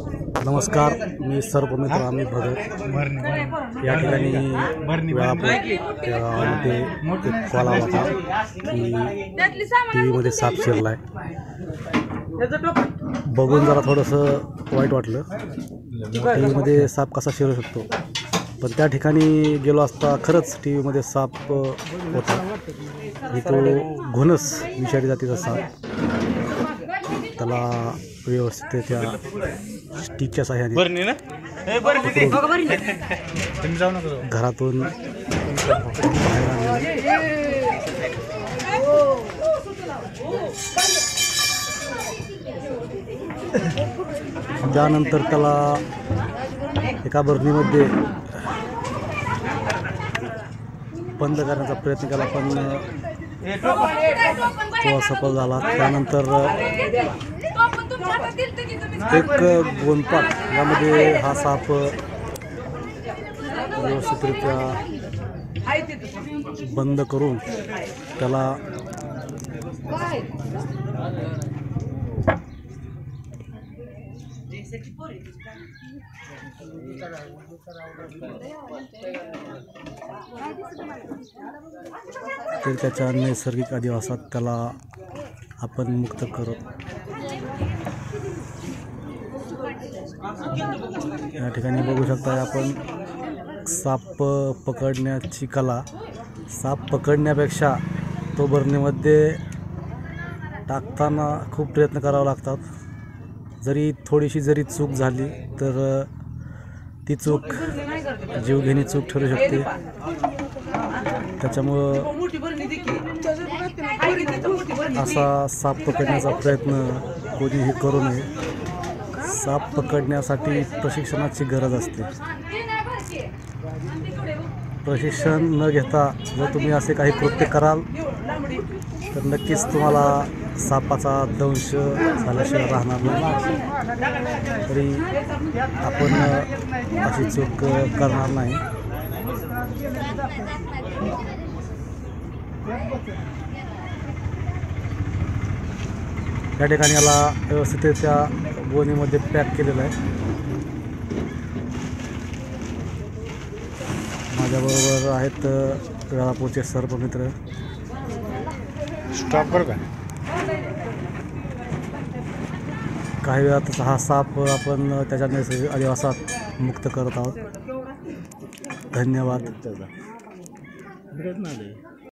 नमस्कार मी सर्वमित्र अमित भगत या ठिकाणी वेळापूर एक कॉल आला होता की टी व्हीमध्ये साप शिरला आहे बघून जरा थोडंसं वाईट वाटलं. टी व्हीमध्ये साप कसा शिरू शकतो? पण त्या ठिकाणी गेलो असता खरंच टी व्हीमध्ये साप होता. तो घुणस विषारी जातीचा साप. त्याला व्यवस्थित त्या स्टिकच्या सहाय्याने बरं ना? ए बरं तिथे तुम्ही जाऊ नका घरातून बाहेर आणलं त्यानंतर त्याला एका बर्नीमध्ये बंद करण्याचा प्रयत्न केला पण तो असफल झाला. त्यानंतर एक गोंदपाट यामध्ये हा साप व्यवस्थितरित्या बंद करून त्याला तर त्याच्या नैसर्गिक अधिवासात त्याला आपण मुक्त करत या ठिकाणी बघू शकता आपण साप पकडण्याची कला. साप पकडण्यापेक्षा तो भरणीमध्ये टाकताना खूप प्रयत्न करावा लागतात. जरी थोडीशी जरी चूक झाली तर ती चूक जीवघेणी चूक ठरू शकते. त्याच्यामुळं असा साप पकडण्याचा प्रयत्न कोणीही करू नये. साप पकडण्यासाठी प्रशिक्षणाची गरज असते. प्रशिक्षण न घेता जर तुम्ही असे काही कृत्य कराल तर नक्कीच तुम्हाला सापाचा दंश झाल्याशिवाय राहणार नाही तरी आपण अशी चूक करणार नाही. या ठिकाणी याला व्यवस्थितरित्या गोणीमध्ये पॅक केलेलं आहे. माझ्याबरोबर आहेत वेळापूरचे सर्व मित्र स्टॉप बरं का? काही वेळातच हा साप आपण त्याच्या नैसर्गिक अधिवासात मुक्त करत आहोत. धन्यवाद. भेटत नाही